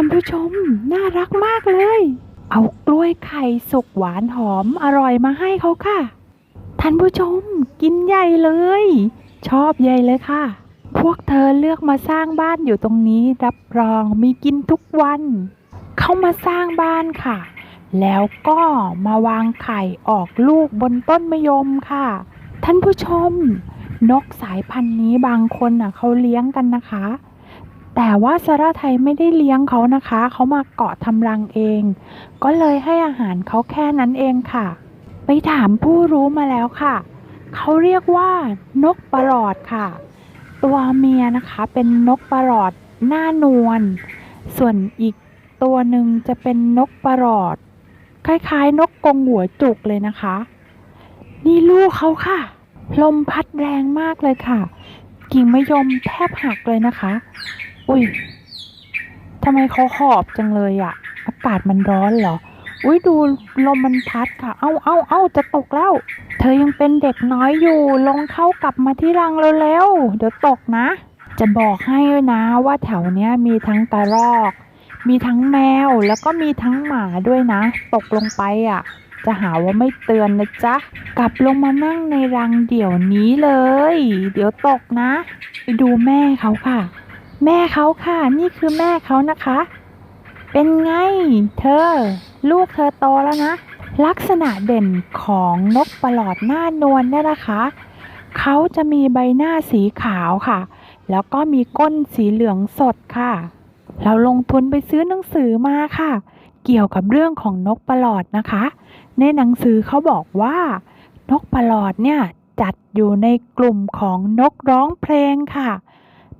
านผู้ชม น่ารักมากเลย เอากล้วยไข่สุกหวานหอมอร่อยมาให้เขาค่ะ ท่านผู้ชม กินใหญ่เลย ชอบใหญ่เลยค่ะ พวกเธอเลือกมาสร้างบ้านอยู่ตรงนี้ รับรองมีกินทุกวัน เข้ามาสร้างบ้านค่ะ แล้วก็มาวางไข่ออกลูกบนต้นมะยมค่ะ ท่านผู้ชม นกสายพันธุ์นี้บางคนอะเขาเลี้ยงกันนะคะ แต่ว่าสาราไทยไม่ได้เลี้ยงเขานะคะ เขามาเกาะทำรังเอง ก็เลยให้อาหารเขาแค่นั้นเองค่ะ ไปถามผู้รู้มาแล้วค่ะ เขาเรียกว่านกประหลอดค่ะ ตัวเมียนะคะเป็นนกประหลอดหน้านวล ส่วนอีกตัวหนึ่งจะเป็นนกประหลอด คล้ายๆ นกกรงหัวจุกเลยนะคะ นี่ลูกเขาค่ะ ลมพัดแรงมากเลยค่ะ กิ่งมะยมแทบหักเลยนะคะ อุ้ยทำไมเขาหอบจังเลยอะอากาศมันร้อนเหรอ อุ้ยดูลมมันพัดค่ะ เอ้าเอ้าเอ้าจะตกแล้ว เธอยังเป็นเด็กน้อยอยู่ ลงเข้ากลับมาที่รังเร็วๆเดี๋ยวตกนะ จะบอกให้นะว่าแถวเนี้ยมีทั้งกระรอก มีทั้งแมวแล้วก็มีทั้งหมาด้วยนะ ตกลงไปอะ จะหาว่าไม่เตือนนะจ๊ะ กลับลงมานั่งในรังเดี๋ยวนี้เลย เดี๋ยวตกนะ ไปดูแม่เขาค่ะ แม่เขาค่ะ นี่คือแม่เขานะคะ เป็นไง เธอ ลูกเธอโตแล้วนะ ลักษณะเด่นของนกประหลอดหน้านวลเนี่ยนะคะเขาจะมีใบหน้าสีขาวค่ะ แล้วก็มีก้นสีเหลืองสดค่ะ เราลงทุนไปซื้อหนังสือมาค่ะ เกี่ยวกับเรื่องของนกประหลอดนะคะ ในหนังสือเขาบอกว่า นกประหลอดเนี่ยจัดอยู่ในกลุ่มของนกร้องเพลงค่ะ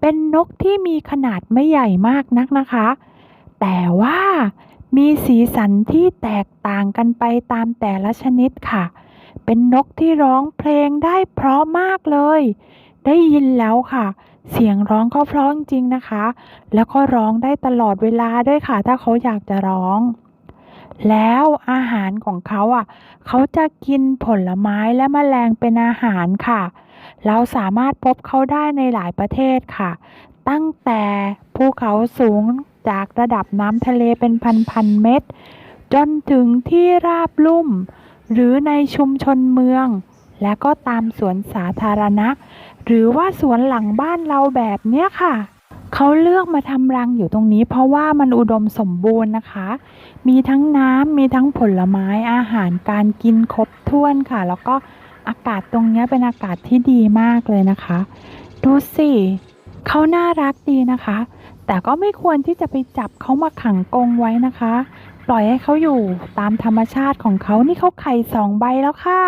เป็นนกที่มีขนาดไม่ใหญ่มากนักนะคะ แต่ว่ามีสีสันที่แตกต่างกันไปตามแต่ละชนิดค่ะ เป็นนกที่ร้องเพลงได้เพราะมากเลย ได้ยินแล้วค่ะ เสียงร้องก็เพราะจริงๆนะคะ แล้วก็ร้องได้ตลอดเวลาด้วยค่ะ ถ้าเขาอยากจะร้อง แล้วอาหารของเขาอะ เขาจะกินผลไม้และแมลงเป็นอาหารค่ะเเราสามารถพบเขาได้ในหลายประเทศค่ะ ตั้งแต่ภูเขาสูงจากระดับน้ำทะเลเป็นพันๆเมตร จนถึงที่ราบลุ่ม หรือในชุมชนเมือง และก็ตามสวนสาธารณะ หรือว่าสวนหลังบ้านเราแบบเนี้ยค่ะเขาเลือกมาทำรังอยู่ตรงนี้ เพราะว่ามันอุดมสมบูรณ์นะคะ มีทั้งน้ำมีทั้งผลไม้อาหารการกินครบถ้วนค่ะ แล้วก็ อากาศตรงนี้เป็นอากาศที่ดีมากเลยนะคะ ดูสิเขาน่ารักดีนะคะ แต่ก็ไม่ควรที่จะไปจับเขามาขังกรงไว้นะคะ ปล่อยให้เขาอยู่ตามธรรมชาติของเขานี่เขาไข่สองใบแล้วค่ะ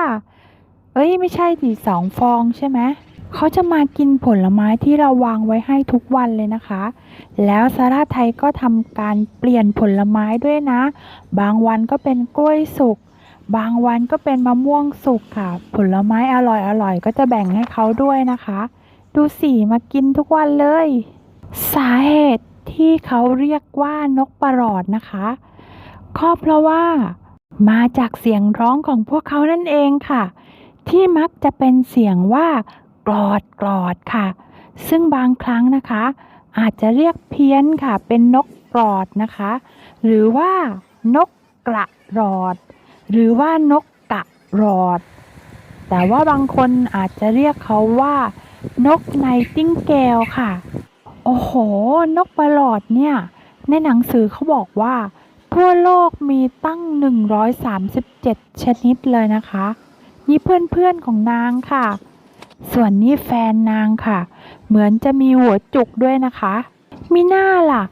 เอ้ยไม่ใช่ดิสองฟองใช่ไหมเขาจะมากินผลไม้ที่เราวางไว้ให้ทุกวันเลยนะคะ แล้วซาร่าไทยก็ทำการเปลี่ยนผลไม้ด้วยนะ บางวันก็เป็นกล้วยสุก บางวันก็เป็นมะม่วงสุกค่ะ ผลไม้อร่อยๆก็จะแบ่งให้เขาด้วยนะคะ ดูสิมากินทุกวันเลย สาเหตุที่เขาเรียกว่านกประหลอดนะคะก็เพราะว่า มาจากเสียงร้องของพวกเขานั่นเองค่ะ ที่มักจะเป็นเสียงว่ากรอดกรอดค่ะ ซึ่งบางครั้งนะคะ อาจจะเรียกเพี้ยนค่ะ เป็นนกกรอดนะคะ หรือว่านกกระรอด หรือว่านกกะรอด แต่ว่าบางคนอาจจะเรียกเขาว่า นกไนติงเกลค่ะ โอ้โห นกประหลอดเนี่ย ในหนังสือเขาบอกว่า ทั่วโลกมีตั้ง 137 ชนิดเลยนะคะ นี่เพื่อนๆของนางค่ะ ส่วนนี้แฟนนางค่ะ เหมือนจะมีหัวจุกด้วยนะคะมิน่าล่ะ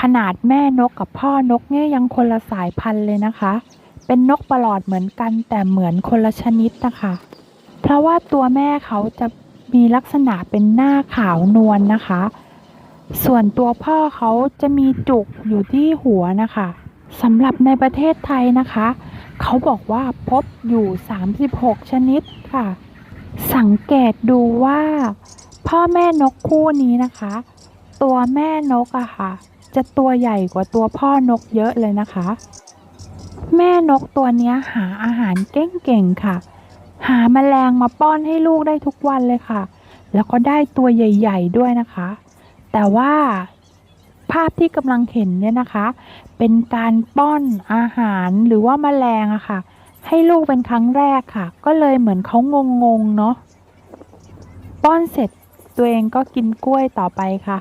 ขนาดแม่นกกับพ่อนกเนี่ยยังคนละสายพันธุ์เลยนะคะ เป็นนกประหลอดเหมือนกันแต่เหมือนคนละชนิดนะคะ เพราะว่าตัวแม่เขาจะมีลักษณะเป็นหน้าขาวนวลนะคะ ส่วนตัวพ่อเขาจะมีจุกอยู่ที่หัวนะคะสำหรับในประเทศไทยนะคะ เขาบอกว่าพบอยู่ 36 ชนิดค่ะ สังเกตดูว่า พ่อแม่นกคู่นี้นะคะ ตัวแม่นกอะค่ะ จะตัวใหญ่กว่าตัวพ่อนกเยอะเลยนะคะ แม่นกตัวนี้หาอาหารเก่งๆค่ะ หาแมลงมาป้อนให้ลูกได้ทุกวันเลยค่ะ แล้วก็ได้ตัวใหญ่ ๆ ด้วยนะคะ แต่ว่าภภาพที่กำลังเห็นเนี่ยนะคะ เป็นการป้อนอาหารหรือว่าแมลงอะค่ะ ให้ลูกเป็นครั้งแรกค่ะ ก็เลยเหมือนเขางงๆเนาะป้อนเสร็จตัวเองก็กินกล้วยต่อไปค่ะ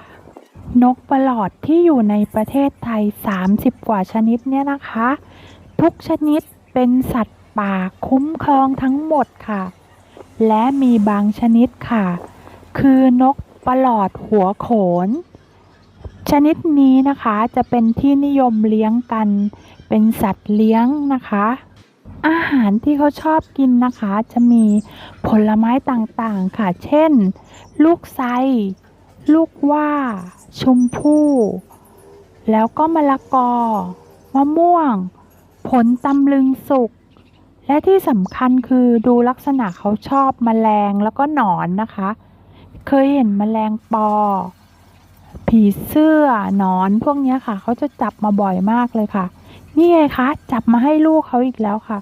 นกประหลอดที่อยู่ในประเทศไทย 30 กว่าชนิดเนี่ยนะคะ ทุกชนิดเป็นสัตว์ป่าคุ้มครองทั้งหมดค่ะ และมีบางชนิดค่ะ คือนกประหลอดหัวโขน ชนิดนี้นะคะจะเป็นที่นิยมเลี้ยงกัน เป็นสัตว์เลี้ยงนะคะ อาหารที่เขาชอบกินนะคะ จะมีผลไม้ต่างๆค่ะ เช่น ลูกไทรลูกว่า ชมพู่ แล้วก็มะละกอ มะม่วง ผลตำลึงสุก และที่สำคัญคือดูลักษณะเขาชอบแมลงแล้วก็หนอนนะคะ เคยเห็นแมลงปอ ผีเสื้อหนอนพวกนี้ค่ะ เขาจะจับมาบ่อยมากเลยค่ะ นี่ไงคะ จับมาให้ลูกเขาอีกแล้วค่ะ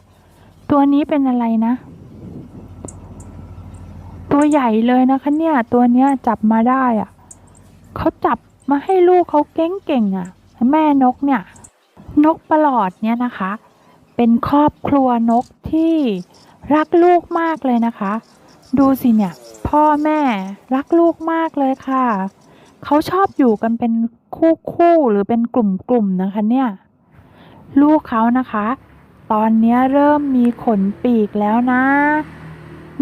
ตัวนี้เป็นอะไรนะ ตัวใหญ่เลยนะคะเนี่ย ตัวเนี้ยจับมาได้อะเขาจับมาให้ลูกเขาเก่งๆอะ แม่นกเนี่ย นกประหลอดเนี่ยนะคะ เป็นครอบครัวนกที่รักลูกมากเลยนะคะ ดูสิเนี่ยพ่อแม่รักลูกมากเลยค่ะ เขาชอบอยู่กันเป็นคู่คู่หรือเป็นกลุ่มๆนะคะเนี่ย ลูกเขานะคะ ตอนนี้เริ่มมีขนปีกแล้วนะ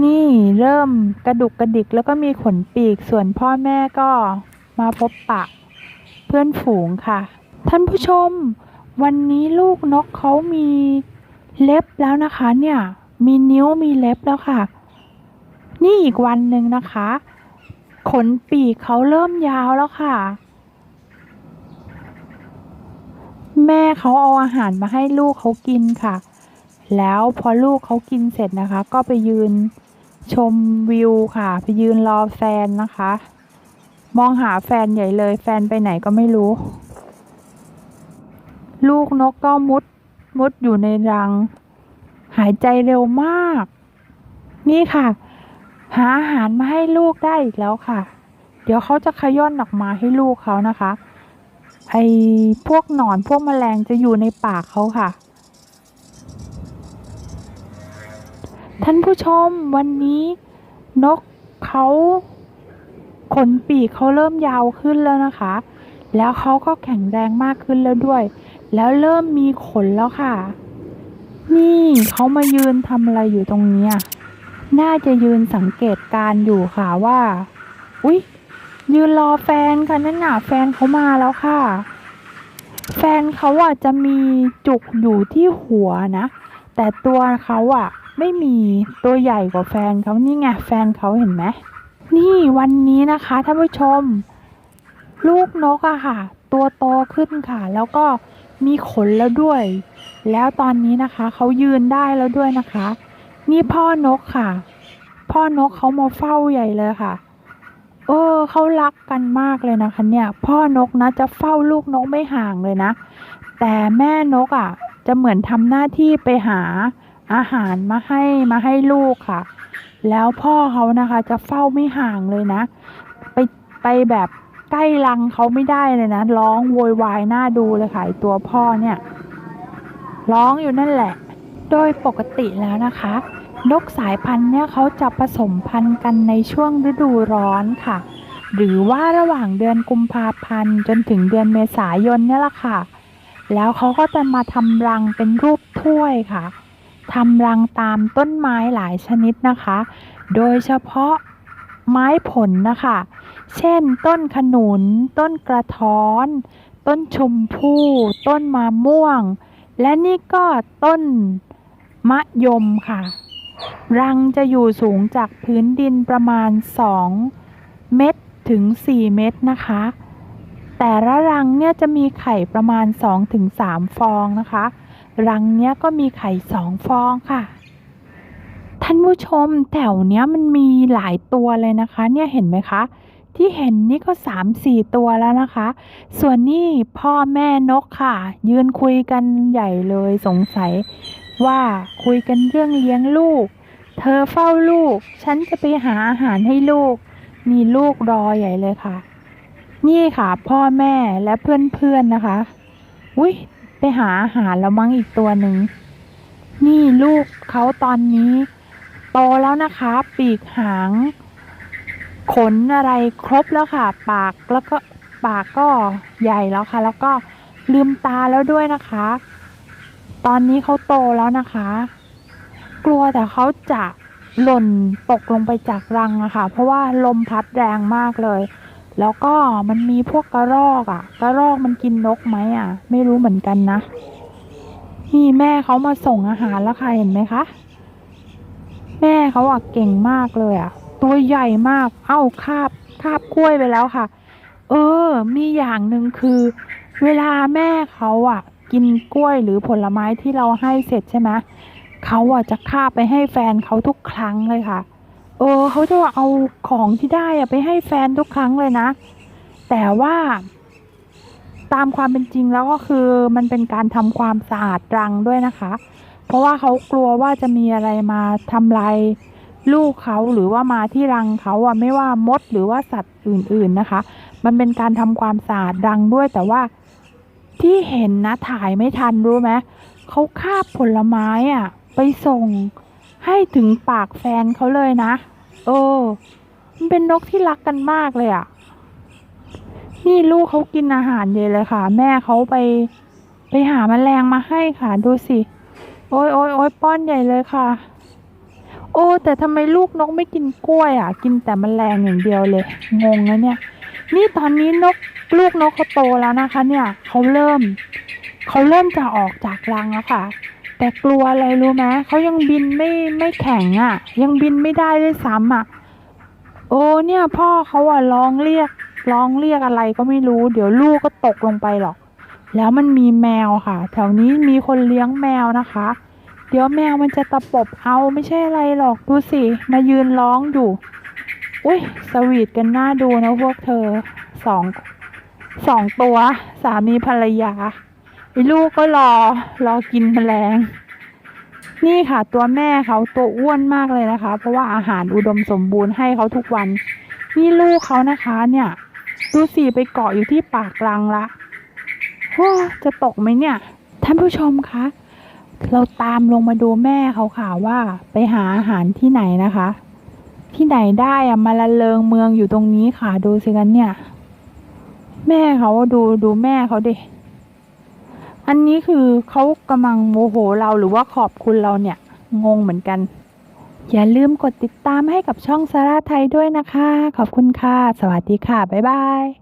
นี่เริ่มกระดุกกระดิกแล้วก็มีขนปีกส่วนพ่อแม่ก็มาพบปะ เพื่อนฝูงค่ะ ท่านผู้ชม วันนี้ลูกนกเขามีเล็บแล้วนะคะเนี่ย มีนิ้วมีเล็บแล้วค่ะ นี่อีกวันหนึ่งนะคะ ขนปีกเขาเริ่มยาวแล้วค่ะ แม่เขาเอาอาหารมาให้ลูกเขากินค่ะ แล้วพอลูกเขากินเสร็จนะคะ ก็ไปยืนชมวิวค่ะ ไปยืนรอแฟนนะคะ มองหาแฟนใหญ่เลย แฟนไปไหนก็ไม่รู้ ลูกนกก็มุด มุดอยู่ในรัง หายใจเร็วมาก นี่ค่ะ หาอาหารมาให้ลูกได้อีกแล้วค่ะ เดี๋ยวเขาจะขย้อนออกมาให้ลูกเขานะคะ ไอ้พวกหนอนพวกแมลงจะอยู่ในปากเขาค่ะ ท่านผู้ชมวันนี้นกเขาขนปีกเขาเริ่มยาวขึ้นแล้วนะคะ แล้วเขาก็แข็งแรงมากขึ้นแล้วด้วย แล้วเริ่มมีขนแล้วค่ะ นี่เขามายืนทำอะไรอยู่ตรงนี้ น่าจะยืนสังเกตการอยู่ค่ะว่า อุ๊ย ยืนรอแฟนค่ะนั่นน่ะแฟนเขามาแล้วค่ะ แฟนเขาอะจะมีจุกอยู่ที่หัวนะ แต่ตัวเขาอะ ไม่มีตัวใหญ่กว่าแฟนเขานี่ไงแฟนเขาเห็นไหมนี่วันนี้นะคะท่านผู้ชม ลูกนกอะค่ะ ตัวโตขึ้นค่ะ แล้วก็ มีขนแล้วด้วย แล้วตอนนี้นะคะเขายืนได้แล้วด้วยนะคะ นี่พ่อนกค่ะ พ่อนกเขามาเฝ้าใหญ่เลยค่ะ เออเขารักกันมากเลยนะคะ เนี่ย พ่อนกนะจะเฝ้าลูกนกไม่ห่างเลยนะ แต่แม่นกอะ จะเหมือนทำหน้าที่ไปหาอาหารมาให้มาให้ลูกค่ะ แล้วพ่อเขานะคะ จะเฝ้าไม่ห่างเลยนะ ไปไปแบบ ใกล้รังเขาไม่ได้เลยนะร้องโวยวายหน้าดูเลยค่ะตัวพ่อเนี่ย ร้องอยู่นั่นแหละ โดยปกติแล้วนะคะ นกสายพันธุ์เนี่ยเขาจะผสมพันธุ์กันในช่วงฤดูร้อนค่ะ หรือว่าระหว่างเดือนกุมภาพันธ์จนถึงเดือนเมษายนเนี่ยแหละค่ะ แล้วเขาก็จะมาทำรังเป็นรูปถ้วยค่ะทำรังตามต้นไม้หลายชนิดนะคะ โดยเฉพาะไม้ผลนะคะ เช่น ต้นขนุน ต้นกระท้อน ต้นชมพู่ ต้นมะม่วง และนี่ก็ต้นมะยมค่ะ รังจะอยู่สูงจากพื้นดินประมาณ 2 เมตรถึง 4 เมตรนะคะ แต่ละรังเนี่ยจะมีไข่ประมาณ 2-3 ฟองนะคะ รังเนี้ยก็มีไข่สองฟองค่ะท่านผู้ชมแถวเนี้ยมันมีหลายตัวเลยนะคะ เนี่ยเห็นไหมคะ ที่เห็นนี่ก็สามสี่ตัวแล้วนะคะ ส่วนนี่พ่อแม่นกค่ะ ยืนคุยกันใหญ่เลยสงสัย ว่าคุยกันเรื่องเลี้ยงลูก เธอเฝ้าลูก ฉันจะไปหาอาหารให้ลูก มีลูกรอใหญ่เลยค่ะ นี่ค่ะพ่อแม่และเพื่อนๆนะคะอุ้ยไปหาอาหารแล้วมั้งอีกตัวหนึ่งนี่ลูกเขาตอนนี้ โตแล้วนะคะ ปีกหาง ขนอะไรครบแล้วค่ะ ปากแล้วก็ปากก็ใหญ่แล้วค่ะ แล้วก็ลืมตาแล้วด้วยนะคะ ตอนนี้เขาโตแล้วนะคะ กลัวแต่เขาจะหล่นตกลงไปจากรังอะค่ะ เพราะว่าลมพัดแรงมากเลย แล้วก็มันมีพวกกระรอกอะกระรอกมันกินนกไหมอะไม่รู้เหมือนกันนะนี่แม่เขามาส่งอาหารแล้วค่ะเห็นไหมคะ แม่เขาอะเก่งมากเลยอะ ตัวใหญ่มาก เอ้าคาบคาบกล้วยไปแล้วค่ะ เออ มีอย่างหนึ่งคือ เวลาแม่เขาอะกินกล้วยหรือผลไม้ที่เราให้เสร็จใช่ไหมเขาอะจะคาบไปให้แฟนเขาทุกครั้งเลยค่ะ เออเขาจะเอาของที่ได้อะไปให้แฟนทุกครั้งเลยนะ แต่ว่า ตามความเป็นจริงแล้วก็คือมันเป็นการทำความสะอาดรังด้วยนะคะ เพราะว่าเขากลัวว่าจะมีอะไรมาทำลาย ลูกเขาหรือว่ามาที่รังเขาอะไม่ว่ามดหรือว่าสัตว์อื่นๆนะคะ มันเป็นการทำความสะอาดรังด้วยแต่ว่าที่เห็นนะถ่ายไม่ทันรู้ไหมเขาคาบผลไม้อะไปส่งให้ถึงปากแฟนเขาเลยนะเออมันเป็นนกที่รักกันมากเลยอะนี่ลูกเขากินอาหารเยอะเลยค่ะ แม่เขาไปไปหาแมลงมาให้ค่ะ ดูสิ โอ้ยโอ้ยโอ้ยป้อนใหญ่เลยค่ะ อ้แต่ทำไมลูกนกไม่กินกล้วยอะ กินแต่แมลงอย่างเดียวเลย งงนะเนี่ย นี่ตอนนี้นกลูกนกเขาโตแล้วนะคะ เนี่ยเขาเริ่มเขาเริ่มจะออกจากรังแล้วค่ะ แต่กลัวอะไรรู้ไหมเขายังบินไม่ไม่แข็งอะ ยังบินไม่ได้ด้วยซ้ำอะ โอ้เนี่ยพ่อเขาอะร้องเรียกร้องเรียกอะไรก็ไม่รู้ เดี๋ยวลูกก็ตกลงไปหรอก แล้วมันมีแมวค่ะ แถวนี้มีคนเลี้ยงแมวนะคะ เดี๋ยวแมวมันจะตะปบเอาไม่ใช่อะไรหรอกดูสิ มายืนร้องอยู่ อุ้ยสวีทกันน่าดูนะพวกเธอสองสองตัว สามีภรรยาไอ้ลูกก็รอ รอกินแมลง นี่ค่ะตัวแม่เขาตัวอ้วนมากเลยนะคะ เพราะว่าอาหารอุดมสมบูรณ์ให้เขาทุกวัน นี่ลูกเขานะคะเนี่ย ดูสิไปเกาะอยู่ที่ปากรังละโอ้จะตกไหมเนี่ย ท่านผู้ชมคะ เราตามลงมาดูแม่เขาค่ะว่า ไปหาอาหารที่ไหนนะคะ ที่ไหนได้อะมาละเลงเมืองอยู่ตรงนี้ค่ะดูสิกันเนี่ย แม่เขาดูดูแม่เขาดิอันนี้คือเขากำลังโมโหเราหรือว่าขอบคุณเราเนี่ย งงเหมือนกัน อย่าลืมกดติดตามให้กับช่องสาราไทยด้วยนะคะ ขอบคุณค่ะ สวัสดีค่ะ บ๊ายบาย